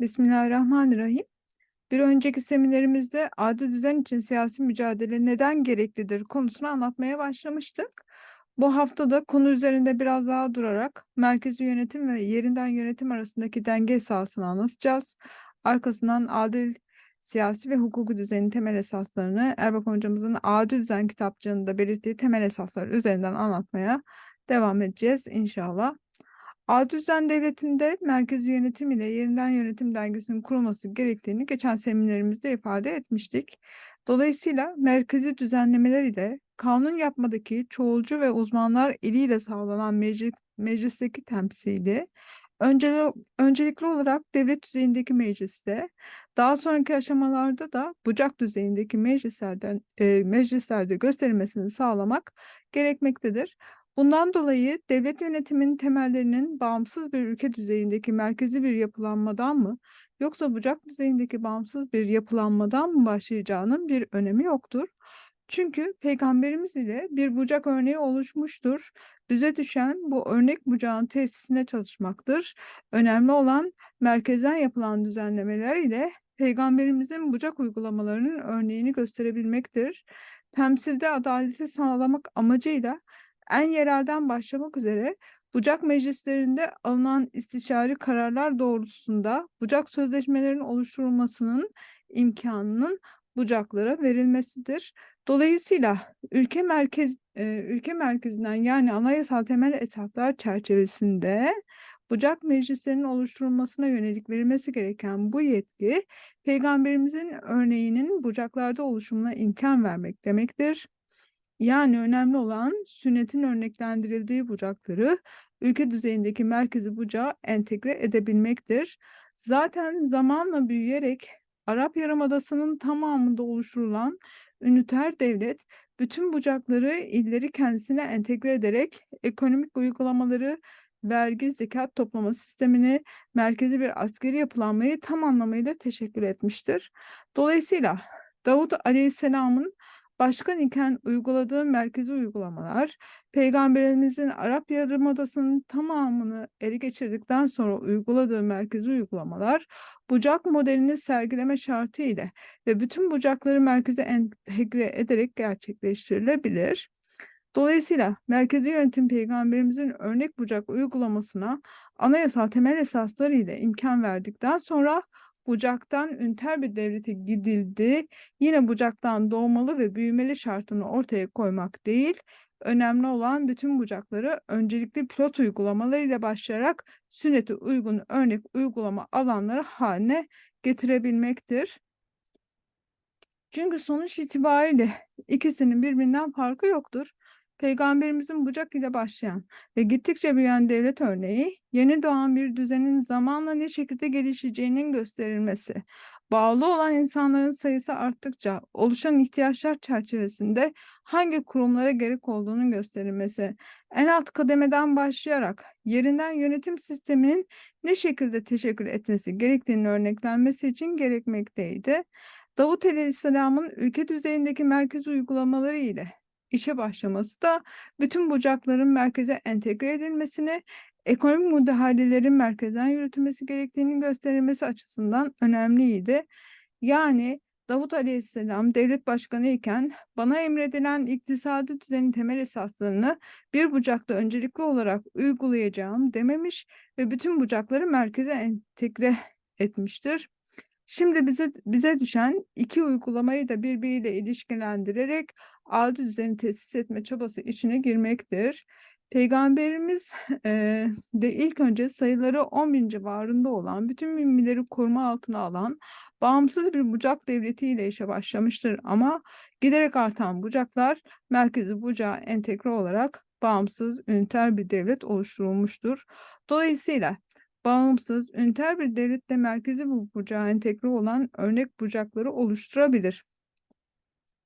Bismillahirrahmanirrahim. Bir önceki seminerimizde adil düzen için siyasi mücadele neden gereklidir konusunu anlatmaya başlamıştık. Bu hafta da konu üzerinde biraz daha durarak merkezi yönetim ve yerinden yönetim arasındaki denge esasını anlatacağız. Arkasından adil siyasi ve hukuki düzenin temel esaslarını Erbak hocamızın Adil Düzen kitapçığında belirttiği temel esaslar üzerinden anlatmaya devam edeceğiz inşallah. Adil düzen devletinde merkezi yönetim ile yerinden yönetim dengesinin kurulması gerektiğini geçen seminerimizde ifade etmiştik. Dolayısıyla merkezi düzenlemeler ile kanun yapmadaki çoğulcu ve uzmanlar eliyle sağlanan meclis, meclisteki temsili Önceli, öncelikli olarak devlet düzeyindeki mecliste, daha sonraki aşamalarda da bucak düzeyindeki meclislerden e, meclislerde gösterilmesini sağlamak gerekmektedir. Bundan dolayı devlet yönetiminin temellerinin bağımsız bir ülke düzeyindeki merkezi bir yapılanmadan mı yoksa bucak düzeyindeki bağımsız bir yapılanmadan mı başlayacağının bir önemi yoktur. Çünkü peygamberimiz ile bir bucak örneği oluşmuştur. Bize düşen bu örnek bucağın tesisine çalışmaktır. Önemli olan merkezden yapılan düzenlemeler ile peygamberimizin bucak uygulamalarının örneğini gösterebilmektir. Temsilde adaleti sağlamak amacıyla en yerelden başlamak üzere bucak meclislerinde alınan istişari kararlar doğrultusunda bucak sözleşmelerinin oluşturulmasının imkanının bucaklara verilmesidir. Dolayısıyla ülke merkez e, ülke merkezinden yani anayasal temel esaslar çerçevesinde bucak meclislerinin oluşturulmasına yönelik verilmesi gereken bu yetki peygamberimizin örneğinin bucaklarda oluşumuna imkan vermek demektir. Yani önemli olan sünnetin örneklendirildiği bucakları ülke düzeyindeki merkezi bucağa entegre edebilmektir. Zaten zamanla büyüyerek Arap Yarımadası'nın tamamında oluşturulan üniter devlet bütün bucakları illeri kendisine entegre ederek ekonomik uygulamaları, vergi, zekat toplama sistemini, merkezi bir askeri yapılanmayı tam anlamıyla teşekkür etmiştir. Dolayısıyla Davut Aleyhisselam'ın başkan iken uyguladığı merkezi uygulamalar, Peygamberimizin Arap Yarımadası'nın tamamını ele geçirdikten sonra uyguladığı merkezi uygulamalar, bucak modelini sergileme şartı ile ve bütün bucakları merkeze entegre ederek gerçekleştirilebilir. Dolayısıyla merkezi yönetim peygamberimizin örnek bucak uygulamasına anayasal temel esasları ile imkan verdikten sonra bucaktan ünter bir devlete gidildi. Yine bucaktan doğmalı ve büyümeli şartını ortaya koymak değil, önemli olan bütün bucakları öncelikli pilot uygulamalarıyla başlayarak sünnete uygun örnek uygulama alanları haline getirebilmektir. Çünkü sonuç itibariyle ikisinin birbirinden farkı yoktur. Peygamberimizin bucak ile başlayan ve gittikçe büyüyen devlet örneği, yeni doğan bir düzenin zamanla ne şekilde gelişeceğinin gösterilmesi, bağlı olan insanların sayısı arttıkça oluşan ihtiyaçlar çerçevesinde hangi kurumlara gerek olduğunu gösterilmesi, en alt kademeden başlayarak yerinden yönetim sisteminin ne şekilde teşekkür etmesi gerektiğini örneklenmesi için gerekmekteydi. Davut Aleyhisselam'ın ülke düzeyindeki merkez uygulamaları ile işe başlaması da bütün bucakların merkeze entegre edilmesini, ekonomik müdahalelerin merkezden yürütülmesi gerektiğini gösterilmesi açısından önemliydi. Yani Davut Aleyhisselam devlet başkanı iken bana emredilen iktisadi düzenin temel esaslarını bir bucakta öncelikli olarak uygulayacağım dememiş ve bütün bucakları merkeze entegre etmiştir. Şimdi bize bize düşen iki uygulamayı da birbiriyle ilişkilendirerek adil düzeni tesis etme çabası içine girmektir. Peygamberimiz e, de ilk önce sayıları 10 bin civarında olan, bütün müminleri koruma altına alan bağımsız bir bucak devletiyle işe başlamıştır. Ama giderek artan bucaklar merkezi bucağa entegre olarak bağımsız, üniter bir devlet oluşturulmuştur. Dolayısıyla bağımsız, üniter bir devletle merkezi bu bucağa entegre olan örnek bucakları oluşturabilir.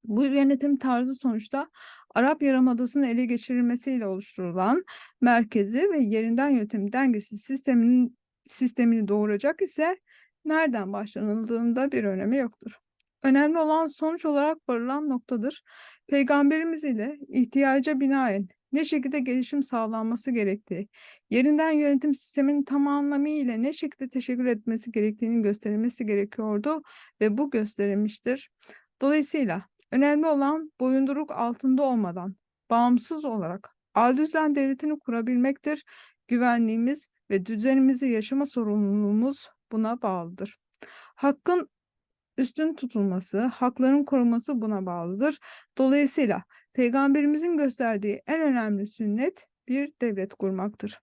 Bu yönetim tarzı sonuçta Arap Yarımadası'nın ele geçirilmesiyle oluşturulan merkezi ve yerinden yönetim dengesi sisteminin sistemini doğuracak ise nereden başlanıldığında bir önemi yoktur. Önemli olan sonuç olarak varılan noktadır. Peygamberimiz ile ihtiyaca binaen ne şekilde gelişim sağlanması gerektiği, yerinden yönetim sisteminin tam anlamıyla ne şekilde teşekkür etmesi gerektiğinin gösterilmesi gerekiyordu ve bu gösterilmiştir. Dolayısıyla önemli olan boyunduruk altında olmadan bağımsız olarak adil düzen devletini kurabilmektir. Güvenliğimiz ve düzenimizi yaşama sorumluluğumuz buna bağlıdır. Hakkın üstün tutulması, hakların korunması buna bağlıdır. Dolayısıyla peygamberimizin gösterdiği en önemli sünnet bir devlet kurmaktır.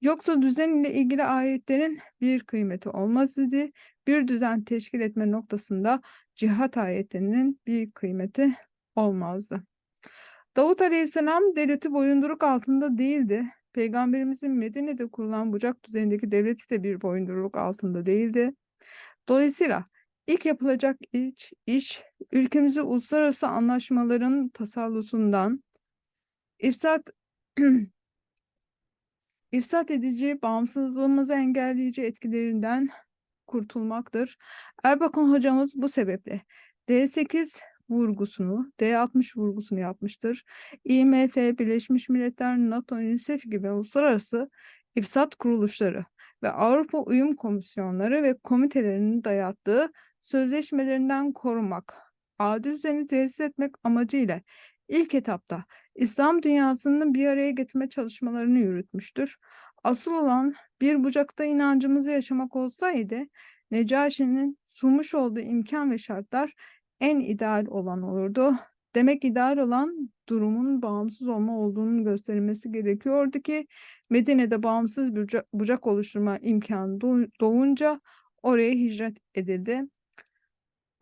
Yoksa düzen ile ilgili ayetlerin bir kıymeti olmaz idi. Bir düzen teşkil etme noktasında cihat ayetlerinin bir kıymeti olmazdı. Davut Aleyhisselam devleti boyunduruk altında değildi. Peygamberimizin Medine'de kurulan bucak düzenindeki devleti de bir boyunduruk altında değildi. Dolayısıyla ilk yapılacak iş, iş ülkemizi uluslararası anlaşmaların tasallutundan, ifsat ifsat edici, bağımsızlığımızı engelleyici etkilerinden kurtulmaktır. Erbakan hocamız bu sebeple D8 vurgusunu, D60 vurgusunu yapmıştır. IMF, Birleşmiş Milletler, NATO, UNICEF gibi uluslararası ifsat kuruluşları ve Avrupa Uyum Komisyonları ve komitelerinin dayattığı sözleşmelerinden korumak, adil düzeni tesis etmek amacıyla ilk etapta İslam dünyasının bir araya getirme çalışmalarını yürütmüştür. Asıl olan bir bucakta inancımızı yaşamak olsaydı, Necaşi'nin sunmuş olduğu imkan ve şartlar en ideal olan olurdu. Demek ideal olan durumun bağımsız olma olduğunun gösterilmesi gerekiyordu ki Medine'de bağımsız bir bucak, oluşturma imkanı doğunca oraya hicret edildi.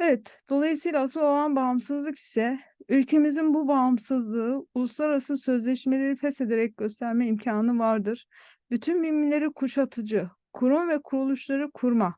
Evet, dolayısıyla asıl olan bağımsızlık ise ülkemizin bu bağımsızlığı uluslararası sözleşmeleri feshederek gösterme imkanı vardır. Bütün müminleri kuşatıcı, kurum ve kuruluşları kurma,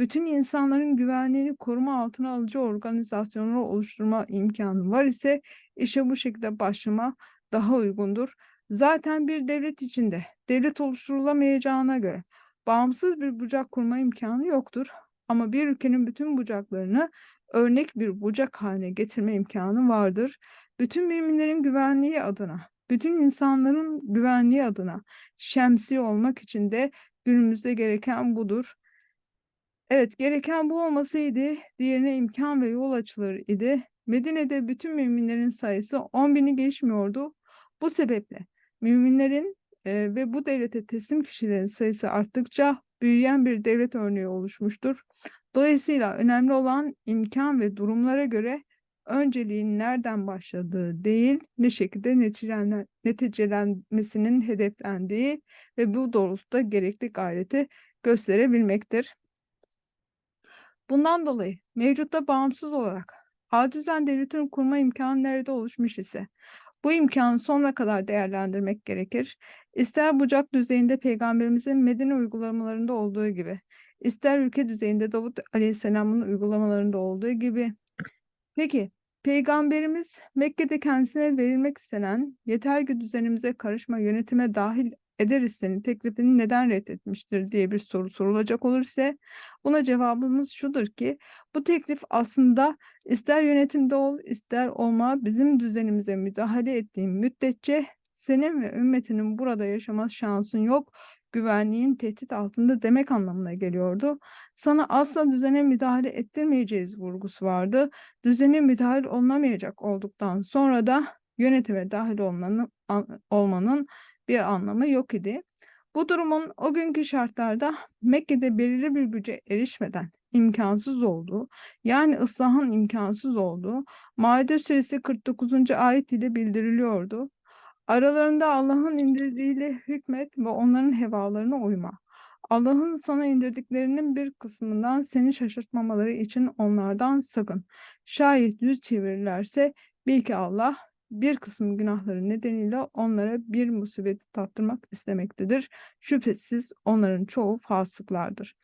bütün insanların güvenliğini koruma altına alıcı organizasyonları oluşturma imkanı var ise işe bu şekilde başlama daha uygundur. Zaten bir devlet içinde devlet oluşturulamayacağına göre bağımsız bir bucak kurma imkanı yoktur. Ama bir ülkenin bütün bucaklarını örnek bir bucak haline getirme imkanı vardır. Bütün müminlerin güvenliği adına, bütün insanların güvenliği adına şemsi olmak için de günümüzde gereken budur. Evet, gereken bu olmasaydı diğerine imkan ve yol açılır idi. Medine'de bütün müminlerin sayısı 10 bini geçmiyordu. Bu sebeple müminlerin e, ve bu devlete teslim kişilerin sayısı arttıkça büyüyen bir devlet örneği oluşmuştur. Dolayısıyla önemli olan imkan ve durumlara göre önceliğin nereden başladığı değil, ne şekilde neticelen, neticelenmesinin hedeflendiği ve bu doğrultuda gerekli gayreti gösterebilmektir. Bundan dolayı mevcutta bağımsız olarak A düzen devletini kurma imkanı nerede oluşmuş ise bu imkanı sonuna kadar değerlendirmek gerekir. İster bucak düzeyinde peygamberimizin Medine uygulamalarında olduğu gibi, ister ülke düzeyinde Davut Aleyhisselam'ın uygulamalarında olduğu gibi. Peki, Peygamberimiz Mekke'de kendisine verilmek istenen yeter ki düzenimize karışma yönetime dahil ederiz senin teklifini neden reddetmiştir diye bir soru sorulacak olursa buna cevabımız şudur ki bu teklif aslında ister yönetimde ol ister olma bizim düzenimize müdahale ettiğin müddetçe senin ve ümmetinin burada yaşama şansın yok güvenliğin tehdit altında demek anlamına geliyordu. Sana asla düzene müdahale ettirmeyeceğiz vurgusu vardı. Düzene müdahale olunamayacak olduktan sonra da yönetime dahil olmanın, olmanın bir anlamı yok idi. Bu durumun o günkü şartlarda Mekke'de belirli bir güce erişmeden imkansız olduğu, yani ıslahın imkansız olduğu Maide suresi 49. ayet ile bildiriliyordu. Aralarında Allah'ın indirdiğiyle hükmet ve onların hevalarına uyma. Allah'ın sana indirdiklerinin bir kısmından seni şaşırtmamaları için onlardan sakın. Şayet yüz çevirirlerse bil ki Allah bir kısım günahları nedeniyle onlara bir musibet tattırmak istemektedir. Şüphesiz onların çoğu fasıklardır.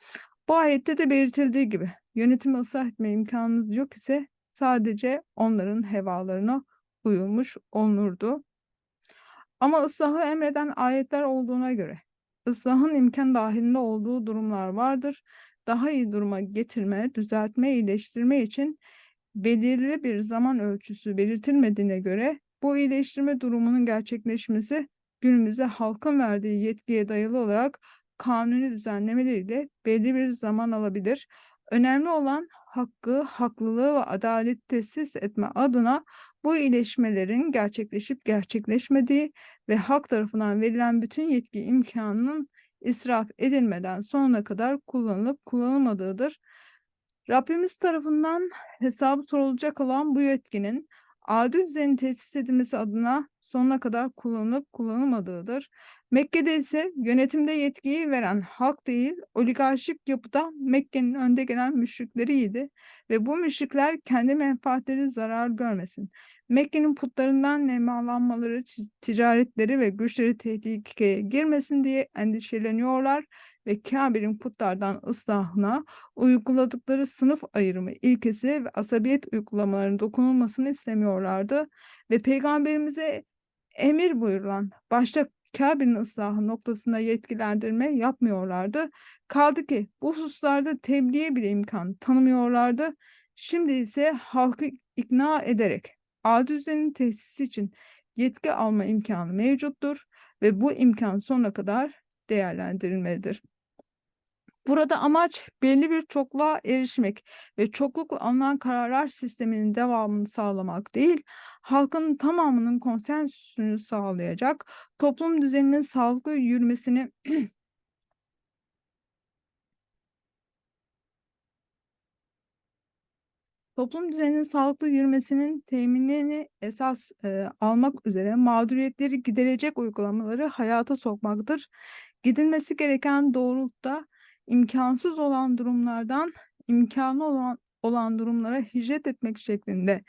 Bu ayette de belirtildiği gibi yönetimi ıslah etme imkanınız yok ise sadece onların hevalarına uyulmuş olunurdu. Ama ıslahı emreden ayetler olduğuna göre ıslahın imkan dahilinde olduğu durumlar vardır. Daha iyi duruma getirme, düzeltme, iyileştirme için belirli bir zaman ölçüsü belirtilmediğine göre Bu iyileştirme durumunun gerçekleşmesi günümüzde halkın verdiği yetkiye dayalı olarak kanuni düzenlemeleriyle belli bir zaman alabilir. Önemli olan hakkı, haklılığı ve adaleti tesis etme adına bu iyileşmelerin gerçekleşip gerçekleşmediği ve halk tarafından verilen bütün yetki imkanının israf edilmeden sonuna kadar kullanılıp kullanılmadığıdır. Rabbimiz tarafından hesabı sorulacak olan bu yetkinin adil düzenin tesis edilmesi adına sonuna kadar kullanılıp kullanılmadığıdır. Mekke'de ise yönetimde yetkiyi veren halk değil, oligarşik yapıda Mekke'nin önde gelen müşrikleriydi ve bu müşrikler kendi menfaatleri zarar görmesin. Mekke'nin putlarından nemalanmaları, ticaretleri ve güçleri tehlikeye girmesin diye endişeleniyorlar ve Kabe'nin putlardan ıslahına uyguladıkları sınıf ayrımı ilkesi ve asabiyet uygulamalarının dokunulmasını istemiyorlardı ve peygamberimize emir buyurulan başta Kabe'nin ıslahı noktasında yetkilendirme yapmıyorlardı. Kaldı ki bu hususlarda tebliğe bile imkan tanımıyorlardı. Şimdi ise halkı ikna ederek adil düzenin tesisi için yetki alma imkanı mevcuttur ve bu imkan sonuna kadar değerlendirilmelidir. Burada amaç belli bir çokluğa erişmek ve çoklukla alınan kararlar sisteminin devamını sağlamak değil, halkın tamamının konsensüsünü sağlayacak, toplum düzeninin sağlıklı yürümesini toplum düzeninin sağlıklı yürümesinin teminini esas e, almak üzere mağduriyetleri giderecek uygulamaları hayata sokmaktır. Gidilmesi gereken doğrultuda imkansız olan durumlardan imkanı olan olan durumlara hicret etmek şeklinde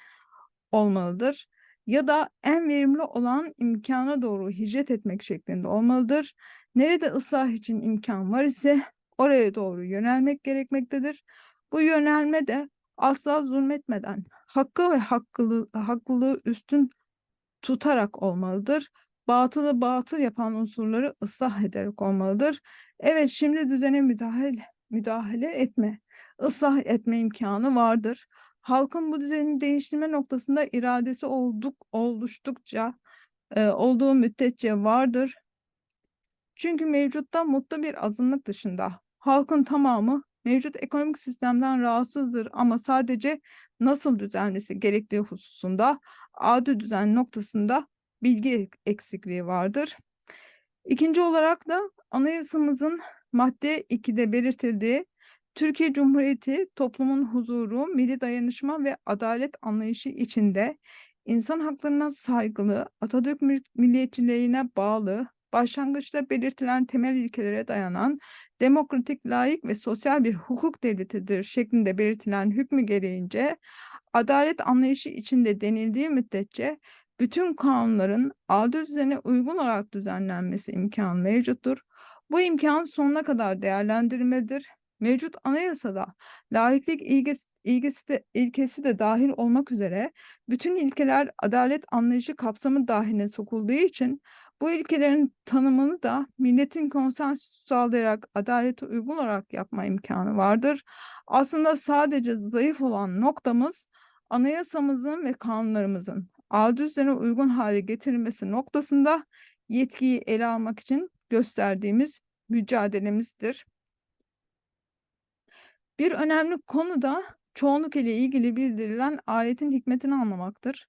olmalıdır. Ya da en verimli olan imkana doğru hicret etmek şeklinde olmalıdır. Nerede ıslah için imkan var ise oraya doğru yönelmek gerekmektedir. Bu yönelme de asla zulmetmeden, hakkı ve hakkılı, haklılığı üstün tutarak olmalıdır. Batılı batıl yapan unsurları ıslah ederek olmalıdır. Evet şimdi düzene müdahale, müdahale etme, ıslah etme imkanı vardır. Halkın bu düzeni değiştirme noktasında iradesi olduk, oluştukça, e, olduğu müddetçe vardır. Çünkü mevcutta mutlu bir azınlık dışında halkın tamamı mevcut ekonomik sistemden rahatsızdır ama sadece nasıl düzenlesi gerektiği hususunda adil düzen noktasında bilgi eksikliği vardır. İkinci olarak da anayasamızın madde 2'de belirtildiği Türkiye Cumhuriyeti toplumun huzuru, milli dayanışma ve adalet anlayışı içinde insan haklarına saygılı, Atatürk milliyetçiliğine bağlı, başlangıçta belirtilen temel ilkelere dayanan demokratik, layık ve sosyal bir hukuk devletidir şeklinde belirtilen hükmü gereğince adalet anlayışı içinde denildiği müddetçe bütün kanunların adil düzene uygun olarak düzenlenmesi imkanı mevcuttur. Bu imkan sonuna kadar değerlendirilmedir. Mevcut anayasada laiklik ilgesi, ilgisi de, ilkesi de dahil olmak üzere bütün ilkeler adalet anlayışı kapsamı dahiline sokulduğu için bu ilkelerin tanımını da milletin konsensüsü sağlayarak adalete uygun olarak yapma imkanı vardır. Aslında sadece zayıf olan noktamız anayasamızın ve kanunlarımızın adil düzene uygun hale getirilmesi noktasında yetkiyi ele almak için gösterdiğimiz mücadelemizdir. Bir önemli konu da çoğunluk ile ilgili bildirilen ayetin hikmetini anlamaktır.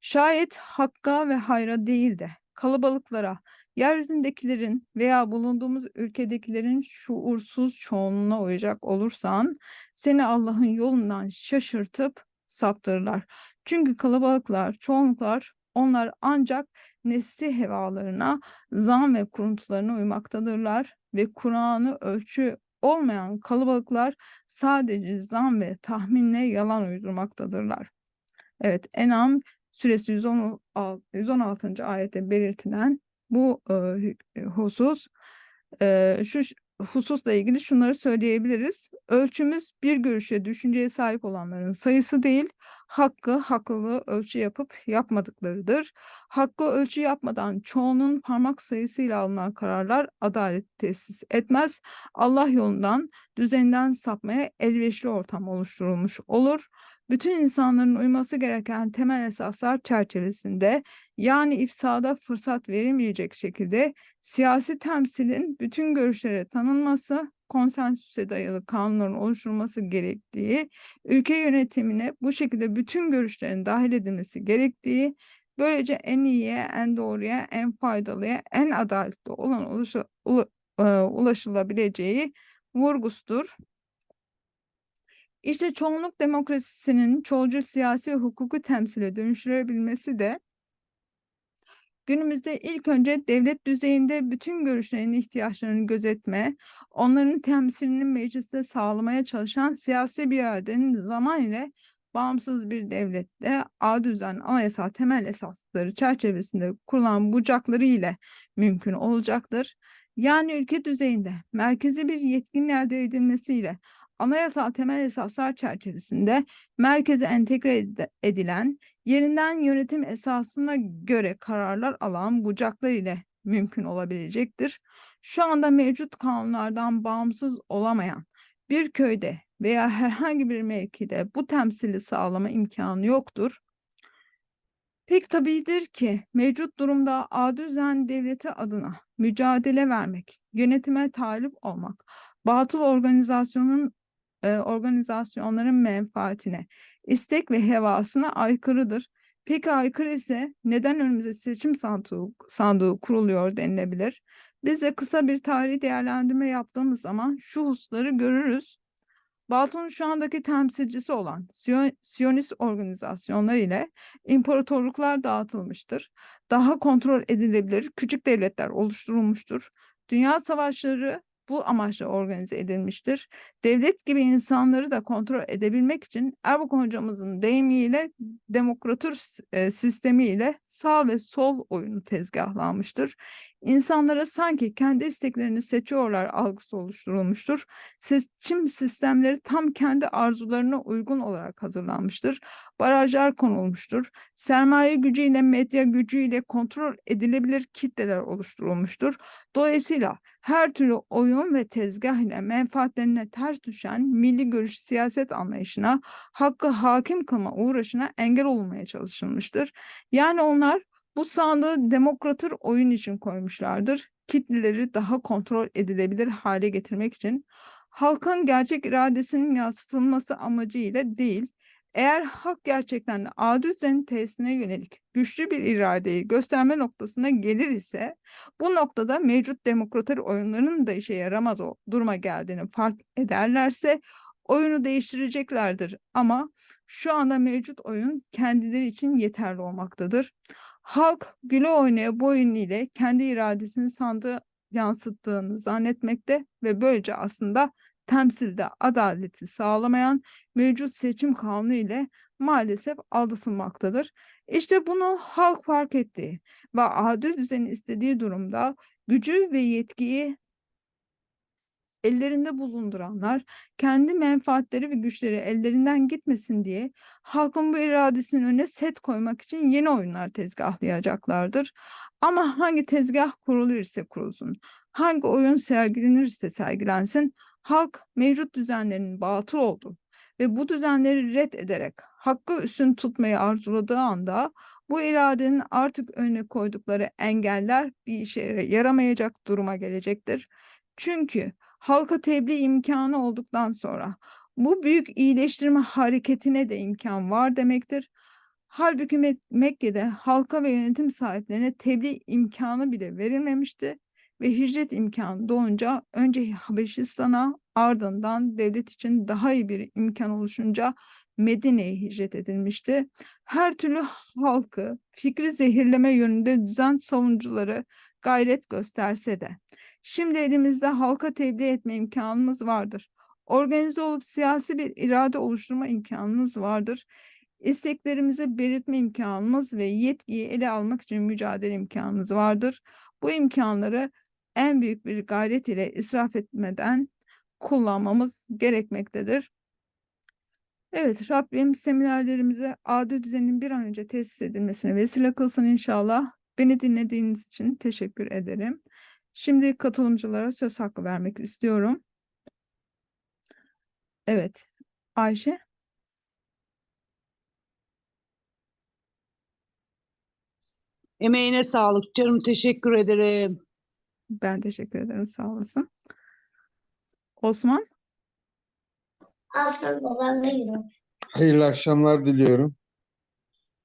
Şayet hakka ve hayra değil de kalabalıklara, yeryüzündekilerin veya bulunduğumuz ülkedekilerin şuursuz çoğunluğuna uyacak olursan seni Allah'ın yolundan şaşırtıp saptırırlar. Çünkü kalabalıklar, çoğunluklar onlar ancak nefsi hevalarına, zan ve kuruntularına uymaktadırlar ve Kur'an'ı ölçü olmayan kalabalıklar sadece zan ve tahminle yalan uydurmaktadırlar. Evet, Enam suresi 116. 116. ayette belirtilen bu e, husus e, şu hususla ilgili şunları söyleyebiliriz. Ölçümüz bir görüşe, düşünceye sahip olanların sayısı değil, hakkı, haklılığı ölçü yapıp yapmadıklarıdır. Hakkı ölçü yapmadan çoğunun parmak sayısıyla alınan kararlar adalet tesis etmez. Allah yolundan, düzeninden sapmaya elverişli ortam oluşturulmuş olur. Bütün insanların uyması gereken temel esaslar çerçevesinde yani ifsada fırsat verilmeyecek şekilde siyasi temsilin bütün görüşlere tanınması, konsensüse dayalı kanunların oluşturulması gerektiği, ülke yönetimine bu şekilde bütün görüşlerin dahil edilmesi gerektiği, böylece en iyiye, en doğruya, en faydalıya, en adaletli olan e, ulaşılabileceği vurgusudur. İşte çoğunluk demokrasisinin çoğulcu siyasi hukuku temsile dönüştürebilmesi de günümüzde ilk önce devlet düzeyinde bütün görüşlerin ihtiyaçlarını gözetme, onların temsilini mecliste sağlamaya çalışan siyasi bir iradenin zaman ile bağımsız bir devlette A düzen anayasal temel esasları çerçevesinde kurulan bucakları ile mümkün olacaktır. Yani ülke düzeyinde merkezi bir yetkinin elde edilmesiyle anayasal temel esaslar çerçevesinde merkeze entegre edilen, yerinden yönetim esasına göre kararlar alan bucaklar ile mümkün olabilecektir. Şu anda mevcut kanunlardan bağımsız olamayan bir köyde veya herhangi bir mevkide bu temsili sağlama imkanı yoktur. Pek tabidir ki mevcut durumda A düzen devleti adına mücadele vermek, yönetime talip olmak, batıl organizasyonun e, organizasyonların menfaatine, istek ve hevasına aykırıdır. Peki aykırı ise neden önümüze seçim sandığı, sandığı kuruluyor denilebilir? Biz de kısa bir tarihi değerlendirme yaptığımız zaman şu hususları görürüz. Balton'un şu andaki temsilcisi olan Siyonist organizasyonlar ile imparatorluklar dağıtılmıştır. Daha kontrol edilebilir küçük devletler oluşturulmuştur. Dünya savaşları bu amaçla organize edilmiştir. Devlet gibi insanları da kontrol edebilmek için Erbakan hocamızın deyimiyle demokratür e, sistemiyle sağ ve sol oyunu tezgahlanmıştır. İnsanlara sanki kendi isteklerini seçiyorlar algısı oluşturulmuştur. Seçim sistemleri tam kendi arzularına uygun olarak hazırlanmıştır. Barajlar konulmuştur. Sermaye gücüyle, medya gücüyle kontrol edilebilir kitleler oluşturulmuştur. Dolayısıyla her türlü oyun ve tezgah ile menfaatlerine ters düşen milli görüş siyaset anlayışına, hakkı hakim kılma uğraşına engel olunmaya çalışılmıştır. Yani onlar bu sandığı demokratır oyun için koymuşlardır. Kitleleri daha kontrol edilebilir hale getirmek için halkın gerçek iradesinin yansıtılması amacıyla değil, eğer halk gerçekten de adil düzenin tesisine yönelik güçlü bir iradeyi gösterme noktasına gelir ise bu noktada mevcut demokratör oyunlarının da işe yaramaz o duruma geldiğini fark ederlerse oyunu değiştireceklerdir. Ama şu anda mevcut oyun kendileri için yeterli olmaktadır. Halk güle oynaya bu oyun ile kendi iradesini sandığı yansıttığını zannetmekte ve böylece aslında temsilde adaleti sağlamayan mevcut seçim kanunu ile maalesef aldatılmaktadır. İşte bunu halk fark etti ve adil düzeni istediği durumda gücü ve yetkiyi ellerinde bulunduranlar kendi menfaatleri ve güçleri ellerinden gitmesin diye halkın bu iradesinin önüne set koymak için yeni oyunlar tezgahlayacaklardır. Ama hangi tezgah kurulursa kurulsun, hangi oyun sergilenirse sergilensin, halk mevcut düzenlerin batıl olduğu ve bu düzenleri red ederek hakkı üstün tutmayı arzuladığı anda bu iradenin artık önüne koydukları engeller bir işe yaramayacak duruma gelecektir. Çünkü halka tebliğ imkanı olduktan sonra bu büyük iyileştirme hareketine de imkan var demektir. Halbuki Mekke'de halka ve yönetim sahiplerine tebliğ imkanı bile verilmemişti ve hicret imkanı doğunca önce Habeşistan'a ardından devlet için daha iyi bir imkan oluşunca Medine'ye hicret edilmişti. Her türlü halkı fikri zehirleme yönünde düzen savunucuları gayret gösterse de şimdi elimizde halka tebliğ etme imkanımız vardır. Organize olup siyasi bir irade oluşturma imkanımız vardır. İsteklerimizi belirtme imkanımız ve yetkiyi ele almak için mücadele imkanımız vardır. Bu imkanları en büyük bir gayret ile israf etmeden kullanmamız gerekmektedir. Evet, Rabbim seminerlerimize adil düzenin bir an önce tesis edilmesine vesile kılsın inşallah. Beni dinlediğiniz için teşekkür ederim. Şimdi katılımcılara söz hakkı vermek istiyorum. Evet, Ayşe. Emeğine sağlık canım. Teşekkür ederim. Ben teşekkür ederim. Sağ olasın. Osman. Aslan babamdayım. Hayırlı akşamlar diliyorum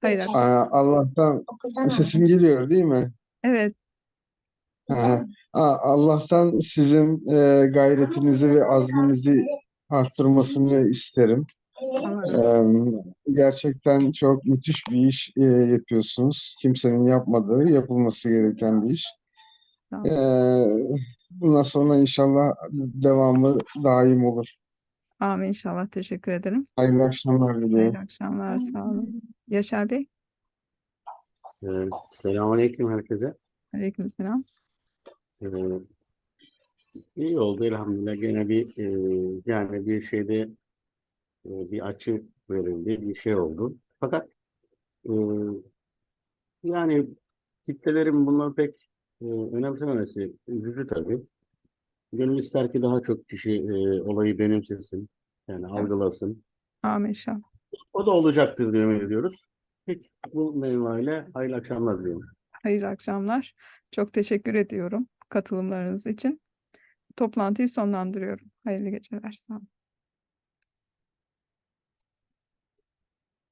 hayır. Aa, Allah'tan Okuldan sesim geliyor değil mi? Evet, Aha. Aa, Allah'tan sizin e, gayretinizi ve azminizi arttırmasını isterim. Ee, gerçekten çok müthiş bir iş e, yapıyorsunuz. Kimsenin yapmadığı, yapılması gereken bir iş. Ee, bundan sonra inşallah devamı daim olur. Amin inşallah. Teşekkür ederim. Hayırlı akşamlar diliyorum. Hayırlı akşamlar. Sağ olun. Yaşar Bey, Ee, Selamünaleyküm herkese. aleykümselam. Ee, iyi oldu elhamdülillah. Gene bir e, yani bir şeyde e, bir açı verildi, bir şey oldu. Fakat e, yani kitlelerin bunları pek e, önemsememesi üzücü tabii. Gönül ister ki daha çok kişi e, olayı benimsesin, yani algılasın. Amin inşallah. O da olacaktır diye ümit ediyoruz. Peki bu meyveyle hayırlı akşamlar diliyorum. Hayırlı akşamlar. Çok teşekkür ediyorum katılımlarınız için. Toplantıyı sonlandırıyorum. Hayırlı geceler. Sağ olun.